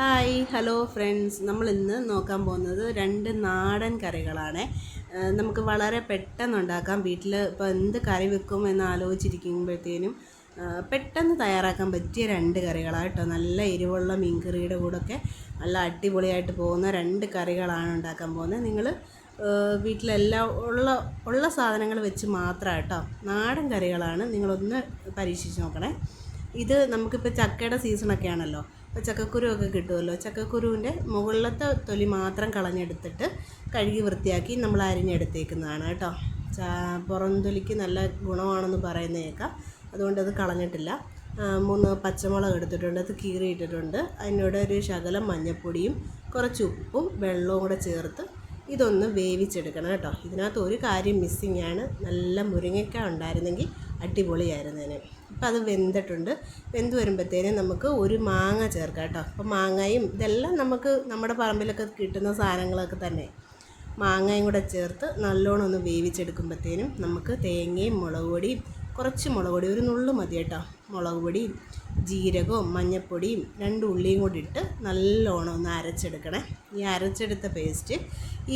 Hi hello friends. നമ്മൾ ഇന്ന് നോക്കാൻ പോകുന്നത് രണ്ട് നാടൻ കറികളാണ്. നമുക്ക് വളരെ പെട്ടെന്ന് ഉണ്ടാക്കാം. വീട്ടിൽ ഇപ്പോൾ എന്ത് കറി വെക്കും എന്ന് ആലോചിച്ചിരിക്കുമ്പോഴത്തേനും പെട്ടെന്ന് തയ്യാറാക്കാൻ പറ്റിയ രണ്ട് കറികളാണ് നല്ല എരിവുള്ള മീൻകറിയുടെ കൂടെയൊക്കെ നല്ല അടിപൊളിയായിട്ട് പോകുന്ന രണ്ട് കറികളാണ് ഉണ്ടാക്കാൻ പോകുന്നത്. നിങ്ങൾ വീട്ടിലെല്ലാം ഉള്ള ഉള്ള സാധനങ്ങൾ വെച്ച് മാത്രം കേട്ടോ. നാടൻ കറികളാണ്. നിങ്ങളൊന്ന് പരീക്ഷിച്ച് നോക്കണേ. ഇത് നമുക്കിപ്പോൾ ചക്കയുടെ സീസണൊക്കെ ആണല്ലോ അപ്പോൾ ചക്കക്കുരു ഒക്കെ കിട്ടുമല്ലോ. ചക്കക്കുരുവിന്റെ മുകളിലത്തെ തൊലി മാത്രം കളഞ്ഞെടുത്തിട്ട് കഴുകി വൃത്തിയാക്കി നമ്മൾ അരിഞ്ഞെടുത്തേക്കുന്നതാണ് കേട്ടോ. പുറം തൊലിക്ക് നല്ല ഗുണമാണെന്ന് പറയുന്നത് കേൾക്കാം അതുകൊണ്ട് അത് കളഞ്ഞിട്ടില്ല. മൂന്ന് പച്ചമുളക് എടുത്തിട്ടുണ്ട്. അത് കീറിയിട്ടിട്ടുണ്ട്. അതിനോട് ഒരു ശകലം മഞ്ഞൾപ്പൊടിയും കുറച്ച് ഉപ്പും വെള്ളവും കൂടെ ചേർത്ത് ഇതൊന്ന് വേവിച്ചെടുക്കണം കേട്ടോ. ഇതിനകത്ത് ഒരു കാര്യം മിസ്സിങ് ആണ്. നല്ല മുരിങ്ങയ്ക്ക ഉണ്ടായിരുന്നെങ്കിൽ അടിപൊളിയായിരുന്നേനെ അപ്പം അത് വെന്തിട്ടുണ്ട്. വെന്ത് വരുമ്പോഴത്തേനും നമുക്ക് ഒരു മാങ്ങ ചേർക്കാം കേട്ടോ. അപ്പം മാങ്ങയും ഇതെല്ലാം നമുക്ക് നമ്മുടെ പറമ്പിലൊക്കെ കിട്ടുന്ന സാധനങ്ങളൊക്കെ തന്നെ. മാങ്ങയും കൂടെ ചേർത്ത് നല്ലോണം ഒന്ന് വേവിച്ചെടുക്കുമ്പോഴത്തേനും നമുക്ക് തേങ്ങയും മുളക് പൊടിയും കുറച്ച് മുളക് പൊടി ഒരു നുള്ളു മതി കേട്ടോ. മുളക് പൊടിയും ജീരകവും മഞ്ഞൾപ്പൊടിയും രണ്ട് ഉള്ളിയും കൂടി ഇട്ട് നല്ലോണം ഒന്ന് അരച്ചെടുക്കണേ. ഈ അരച്ചെടുത്ത പേസ്റ്റ്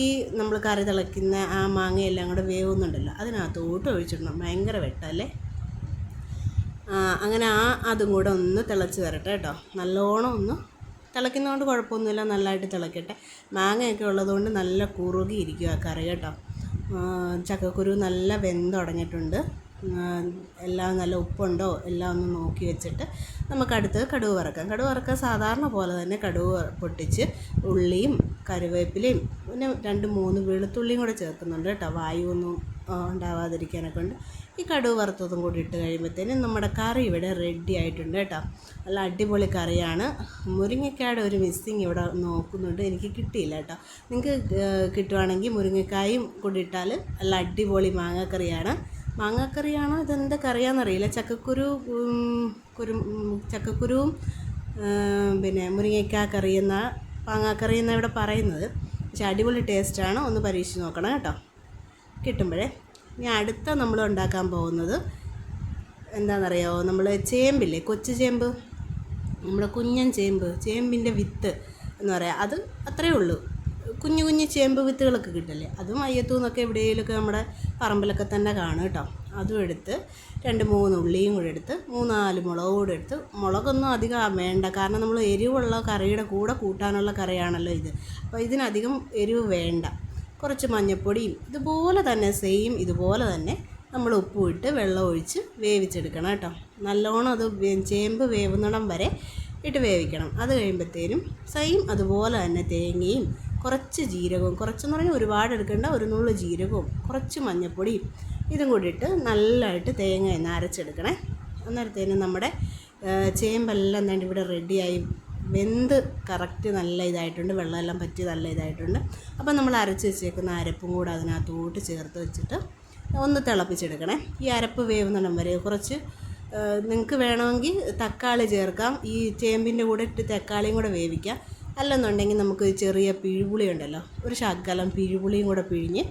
ഈ നമ്മൾ കറി തിളയ്ക്കുന്ന ആ മാങ്ങയെല്ലാം കൂടെ വേവുന്നുണ്ടല്ലോ അതിനകത്തോട്ട് ഒഴിച്ചിടണം. ഭയങ്കര വെട്ടല്ലേ? അങ്ങനെ ആ അതും കൂടെ ഒന്ന് തിളച്ച് വരട്ടെ കേട്ടോ. നല്ലോണം ഒന്ന് തിളയ്ക്കുന്നതുകൊണ്ട് കുഴപ്പമൊന്നുമില്ല നല്ലതായിട്ട് തിളക്കട്ടെ. മാങ്ങയൊക്കെ ഉള്ളതുകൊണ്ട് നല്ല കുറുകി ഇരിക്കും ആ കറി കേട്ടോ. ചക്കക്കുരു നല്ല വെന്തുടങ്ങിയിട്ടുണ്ട് എല്ലാം നല്ല ഉപ്പുണ്ടോ എല്ലാം ഒന്ന് നോക്കി വെച്ചിട്ട് നമുക്ക് അടുത്ത് കടുക് വറക്കാം. കടുക് വറക്കാൻ സാധാരണ പോലെ തന്നെ കടുക് പൊട്ടിച്ച് ഉള്ളിയും കറിവേപ്പിലയും പിന്നെ രണ്ട് മൂന്ന് വെളുത്തുള്ളിയും കൂടെ ചേർക്കുന്നുണ്ട് കേട്ടോ. വായു ഒന്നും ആ, ഉണ്ടാവാതിരിക്കാനൊക്കെ ഉണ്ട്. ഈ കടുക് വറുത്തതും കൂടി ഇട്ട് കഴിയുമ്പോഴത്തേനും നമ്മുടെ കറി ഇവിടെ റെഡി ആയിട്ടുണ്ട് കേട്ടോ. നല്ല അടിപൊളി കറിയാണ്. മുരിങ്ങക്കായുടെ ഒരു മിസ്സിങ് ഇവിടെ നോക്കുന്നുണ്ട്. എനിക്ക് കിട്ടിയില്ല കേട്ടോ. നിങ്ങൾക്ക് കിട്ടുവാണെങ്കിൽ മുരിങ്ങക്കായും കൂടി ഇട്ടാൽ നല്ല അടിപൊളി മാങ്ങാക്കറിയാണ്. മാങ്ങാക്കറിയാണോ? ഇതെന്താ കറിയാണെന്നറിയില്ല ചക്കക്കുരു കുരു ചക്കക്കുരുവും പിന്നെ മുരിങ്ങയ്ക്ക കറി എന്ന മാങ്ങാക്കറി എന്നാണ് ഇവിടെ പറയുന്നത്. പക്ഷേ അടിപൊളി ടേസ്റ്റാണ്. ഒന്ന് പരീക്ഷിച്ച് നോക്കണം കേട്ടോ. കിട്ടുമ്പോഴേ. ഇനി അടുത്ത നമ്മൾ ഉണ്ടാക്കാൻ പോകുന്നത് എന്താണെന്നറിയോ നമ്മൾ ചേമ്പില്ലേ? കൊച്ചു ചേമ്പ്. നമ്മുടെ കുഞ്ഞൻ ചേമ്പ്. ചേമ്പിന്റെ വിത്ത് എന്ന് പറയാം. അത് അത്രയേ ഉള്ളൂ. കുഞ്ഞു കുഞ്ഞു ചേമ്പ് വിത്തുകളൊക്കെ കിട്ടില്ലേ? അതും അയ്യത്തു നിന്നൊക്കെ എവിടെയെങ്കിലുമൊക്കെ നമ്മുടെ പറമ്പിലൊക്കെ തന്നെ കാണും കേട്ടോ. അതും എടുത്ത് രണ്ട് മൂന്ന് ഉള്ളിയും കൂടെ എടുത്ത് മൂന്നാൽ മുളക് കൂടെ എടുത്ത് മുളകൊന്നും അധികം വേണ്ട. കാരണം നമ്മൾ എരിവുള്ള കറിയുടെ കൂടെ കൂട്ടാനുള്ള കറിയാണല്ലോ ഇത്. അപ്പോൾ ഇതിനധികം എരിവ് വേണ്ട. കുറച്ച് മഞ്ഞൾപ്പൊടിയും ഇതുപോലെ തന്നെ സെയിം ഇതുപോലെ തന്നെ നമ്മൾ ഉപ്പുമിട്ട് വെള്ളം ഒഴിച്ച് വേവിച്ചെടുക്കണം കേട്ടോ. നല്ലോണം അത് ചേമ്പ് വേവുന്നിടം വരെ ഇട്ട് വേവിക്കണം. അത് കഴിയുമ്പോഴത്തേനും സെയിം അതുപോലെ തന്നെ തേങ്ങയും കുറച്ച് ജീരകവും കുറച്ചെന്ന് പറഞ്ഞാൽ ഒരുപാട് എടുക്കേണ്ട ഒരു നുള്ളു ജീരകവും കുറച്ച് മഞ്ഞൾപ്പൊടിയും ഇതും കൂടി ഇട്ട് നല്ലതായിട്ട് തേങ്ങ ഒന്ന് അരച്ചെടുക്കണേ. അന്നേരത്തേനും നമ്മുടെ ചേമ്പെല്ലാം തന്നെ ഇവിടെ റെഡിയായി വെന്ത് കറക്റ്റ് നല്ല ഇതായിട്ടുണ്ട് വെള്ളമെല്ലാം പറ്റി നല്ല ഇതായിട്ടുണ്ട്. അപ്പം നമ്മൾ അരച്ച് വെച്ചേക്കുന്ന അരപ്പും കൂടെ അതിനകത്തോട്ട് ചേർത്ത് വെച്ചിട്ട് ഒന്ന് തിളപ്പിച്ചെടുക്കണേ. ഈ അരപ്പ് വേവുന്നിടം വരെ കുറച്ച് നിങ്ങൾക്ക് വേണമെങ്കിൽ തക്കാളി ചേർക്കാം ഈ ചേമ്പിന്റെ കൂടെ ഇട്ട് തക്കാളിയും കൂടെ വേവിക്കാം. അല്ലെന്നുണ്ടെങ്കിൽ നമുക്ക് ചെറിയ പിഴിപുളി ഉണ്ടല്ലോ. ഒരു ശകലം പിഴിപുളിയും കൂടെ പിഴിഞ്ഞ്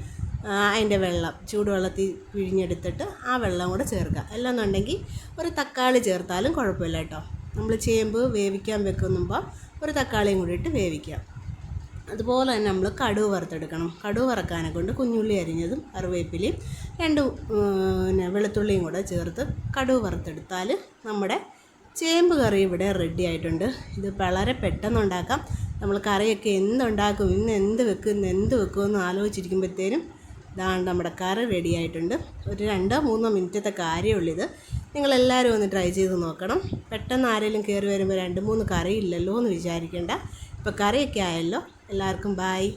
അതിന്റെ വെള്ളം ചൂടുവെള്ളത്തിൽ പിഴിഞ്ഞെടുത്തിട്ട് ആ വെള്ളം കൂടെ ചേർക്കുക. അല്ലെന്നുണ്ടെങ്കിൽ ഒരു തക്കാളി ചേർത്താലും കുഴപ്പമില്ല കേട്ടോ. നമ്മൾ ചേമ്പ് വേവിക്കാൻ വെക്കുമ്പോൾ ഒരു തക്കാളിയും കൂടി ഇട്ട് വേവിക്കാം അതുപോലെ തന്നെ നമ്മൾ കടുവ് വറുത്തെടുക്കണം. കടുവ് വറക്കാനെ കൊണ്ട് കുഞ്ഞുള്ളി അരിഞ്ഞതും കറിവേപ്പിലയും രണ്ട് പിന്നെ വെളുത്തുള്ളിയും കൂടെ ചേർത്ത് കടുവ് വറുത്തെടുത്താൽ നമ്മുടെ ചേമ്പ് കറി ഇവിടെ റെഡി ആയിട്ടുണ്ട്. ഇത് വളരെ പെട്ടെന്ന് ഉണ്ടാക്കാം. നമ്മൾ കറിയൊക്കെ എന്തുണ്ടാക്കും ഇന്ന് എന്ത് വെക്കും ഇന്ന് എന്ത് വെക്കും എന്ന് ആലോചിച്ചിരിക്കുമ്പോഴത്തേനും ഇതാണ് നമ്മുടെ കറി റെഡി ആയിട്ടുണ്ട്. ഒരു രണ്ടോ മൂന്നോ മിനിറ്റത്തെ കാര്യമുള്ളൂ ഇത്. നിങ്ങളെല്ലാവരും ഒന്ന് ട്രൈ ചെയ്ത് നോക്കണം. പെട്ടെന്ന് ആരെങ്കിലും കയറി വരുമ്പോൾ രണ്ട് മൂന്ന് കറി ഇല്ലല്ലോ എന്ന് വിചാരിക്കേണ്ട. ഇപ്പോൾ കറിയൊക്കെ ആയല്ലോ. എല്ലാവർക്കും ബായ്